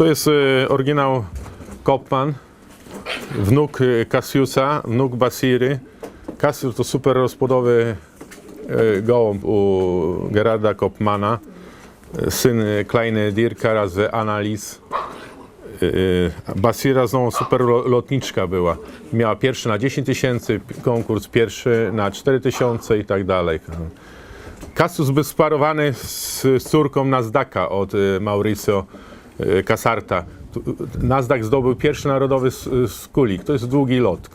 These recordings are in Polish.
To jest e, oryginał Kopman, wnuk e, Cassiusa, wnuk Basiry. Cassius to super rozpłodowy e, gołąb u Gerarda Kopmana, syn Kleine Dirka razy Annalies. E, Basira znowu super lo- lotniczka była. Miała pierwszy na 10 tysięcy, konkurs pierwszy na 4 tysiące i tak dalej. Cassius był sparowany z, z córką Nazdaka od Mauricio e, Casarta. Tu- Nazdak zdobył pierwszy narodowy s- z kulik. To jest długi lot.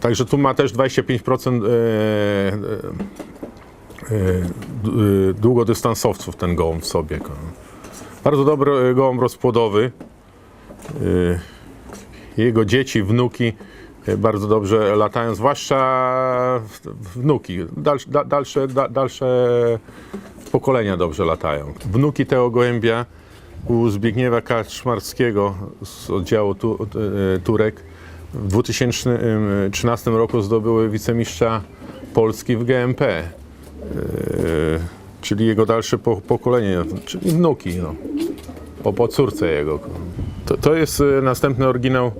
Także tu ma też 25% e, e, e, d- e, długodystansowców ten gołąb w sobie. Bardzo dobry gołąb rozpłodowy. Jego dzieci, wnuki bardzo dobrze latają, zwłaszcza wnuki. Dalsze, da, dalsze, da, dalsze pokolenia dobrze latają. Wnuki tego gołębia u Zbigniewa Kaczmarskiego z oddziału tu, e, Turek w 2013 roku zdobyły wicemistrza Polski w GMP. E, czyli jego dalsze po, pokolenie, czyli wnuki. No po, po córce jego. To, to jest e, następny oryginał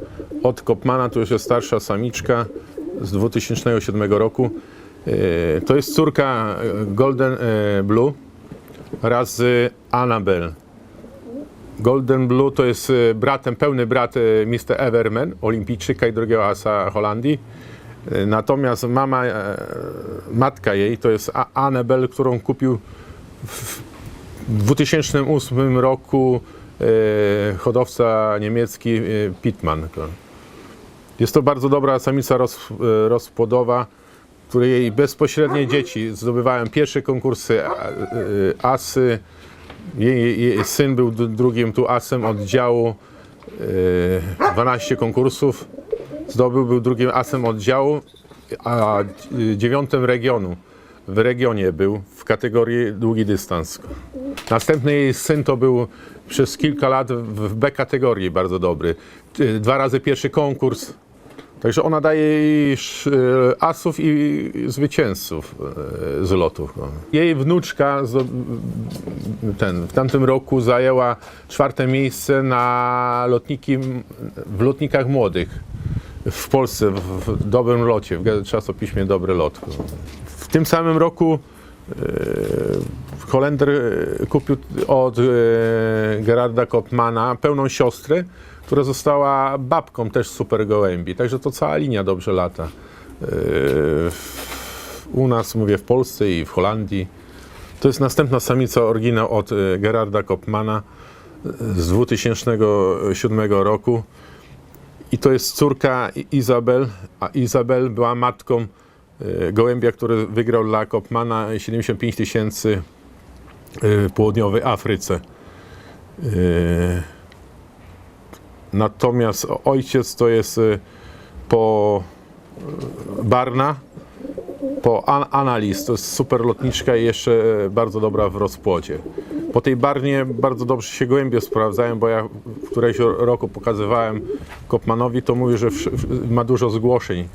od Kopmana, już jest starsza samiczka z 2007 roku. E, To jest córka e, Golden e, Blue razy Annabelle. Golden Blue to jest e, bratem, pełny brat e, Mr. Everman, olimpijczyka i drugiego asa Holandii. E, Natomiast mama, matka jej to jest A- Annabelle, którą kupił w 2008 roku hodowca niemiecki Pittman. Jest to bardzo dobra samica roz, rozpłodowa, której bezpośrednie dzieci zdobywają pierwsze konkursy asy. Jej, jej syn był drugim tu asem oddziału. E, 12 konkursów zdobył, był drugim asem oddziału, a e, dziewiątym regionu. W regionie był w kategorii długi dystans. Następny jej syn to był przez kilka lat w B kategorii bardzo dobry. Dwa razy pierwszy konkurs. Także ona daje jej y, asów i zwycięzców y, z lotów. Jej wnuczka ten, w tamtym roku zajęła czwarte miejsce na lotniki, w lotnikach młodych w Polsce, w, dobrym locie, w czasopiśmie Dobry Lot. W tym samym roku e, Holender e, kupił od e, Gerarda Kopmana pełną siostrę, która została babką też super gołębi. Także to cała linia dobrze lata. E, U nas, mówię, w Polsce i w Holandii. To jest następna samica oryginał od Gerarda Kopmana z 2007 roku. I to jest córka Izabel, a Izabel była matką gołębia, który wygrał dla Kopmana 75 tysięcy w południowej Afryce. E, Natomiast ojciec to jest e, po Barna, po An to jest super lotniczka i jeszcze bardzo dobra w rozpłodzie. Po tej Barnie bardzo dobrze się gołębie sprawdzają, bo ja w którejś roku pokazywałem Kopmanowi, to mówił, że ma dużo zgłoszeń,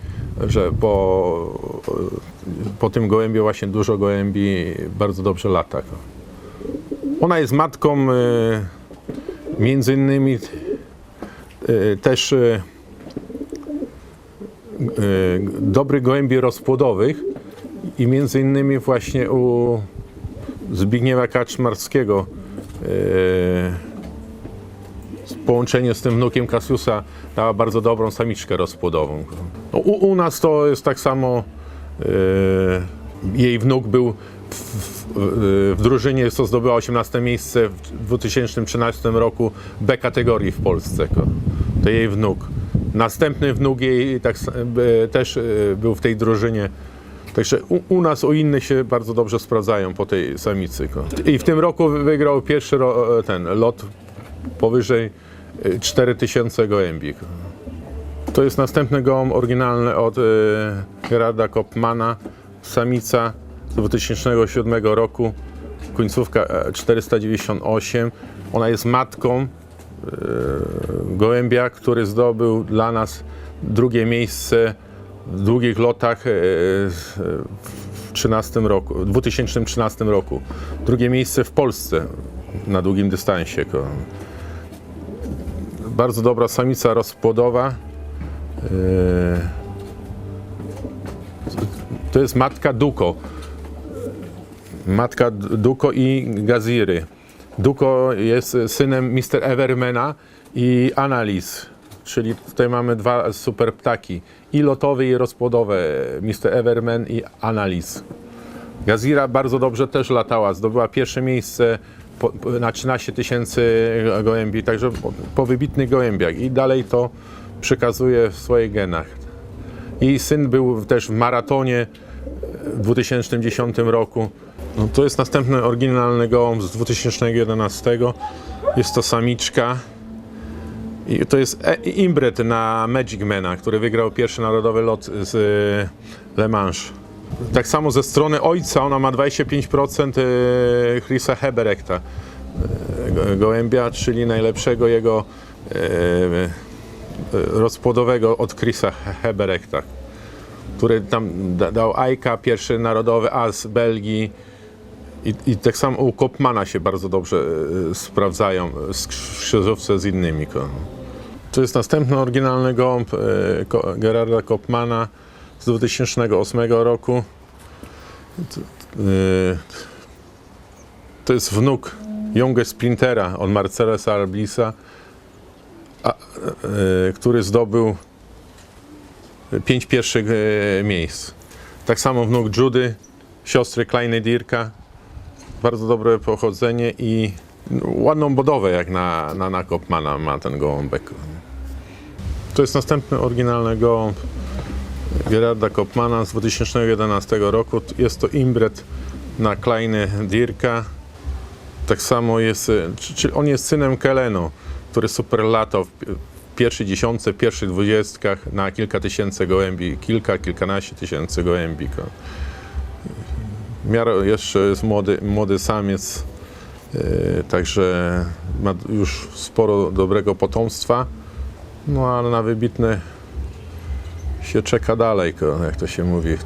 że po, po tym gołębiu właśnie dużo gołębi bardzo dobrze lata. Ona jest matką e, między innymi e, też e, dobrych gołębi rozpłodowych i między innymi właśnie u Zbigniewa Kaczmarskiego w połączeniu z tym wnukiem Kasiusa dała bardzo dobrą samiczkę rozpłodową. No, u, u nas to jest tak samo jej wnuk był w, w, w drużynie, co zdobyła 18 miejsce w 2013 roku B kategorii w Polsce. To jej wnuk. Następny wnuk jej tak, e, też e, był w tej drużynie. Także u, u nas, u innych się bardzo dobrze sprawdzają po tej samicy. I w tym roku wygrał pierwszy ro, ten lot powyżej e, 4000 gołębi. ko. To jest następny gołąb oryginalny od e, Gerarda Kopmana, samica z 2007 roku, końcówka e, 498. Ona jest matką e, gołębia, który zdobył dla nas drugie miejsce w długich lotach e, w 13 roku, w 2013 roku. Drugie miejsce w Polsce na długim dystansie. Bardzo dobra samica rozpłodowa. To jest matka Duko. Matka Duko i Gaziry. Duko jest synem Mr. Evermana i Annalise, czyli tutaj mamy dwa super ptaki. I lotowe, i rozpłodowe. Mr. Everman i Annalise. Gazira bardzo dobrze też latała, zdobyła pierwsze miejsce na 13 tysięcy gołębi, także po wybitnych gołębiach i dalej to przekazuje w swoich genach. Jej syn był też w maratonie w 2010 roku. No, to jest następny oryginalny gołąb z 2011. Jest to samiczka. I to jest e- imbret na Magic Mana, który wygrał pierwszy narodowy lot z e, Le Mans. Tak samo ze strony ojca ona ma 25% e, Chrisa Heberekta, go- gołębia, czyli najlepszego jego rozpłodowego od Chrisa Heberekta, który tam da- dał Ajka, pierwszy narodowy as Belgii. I, I tak samo u Kopmana się bardzo dobrze e, sprawdzają z- w krzyżówce z innymi. to jest następny oryginalny gołąb e, Gerarda Kopmana z 2008 roku. To, e, jest wnuk Junge Sprintera od Marcelesa Arblisa, e, który zdobył pięć pierwszych e, miejsc. Tak samo wnuk Judy, siostry Kleine Dirka. Bardzo dobre pochodzenie i ładną budowę jak na, na, na Kopmana ma ten gołąbek. To jest następny oryginalny gołąb Gerarda Kopmana z 2011 roku. Jest to imbret na Kleine Dirka. Tak samo jest, e, czy- czyli on jest synem Kelenu, który super pierwszej dziesiątce, pierwszych dwudziestkach na kilka tysięcy gołębi, kilka, kilkanaście tysięcy gołębi. Miarę jeszcze jest młody, młody samiec, e, także ma już sporo dobrego potomstwa. No ale na wybitne się czeka dalej, jak to się mówi.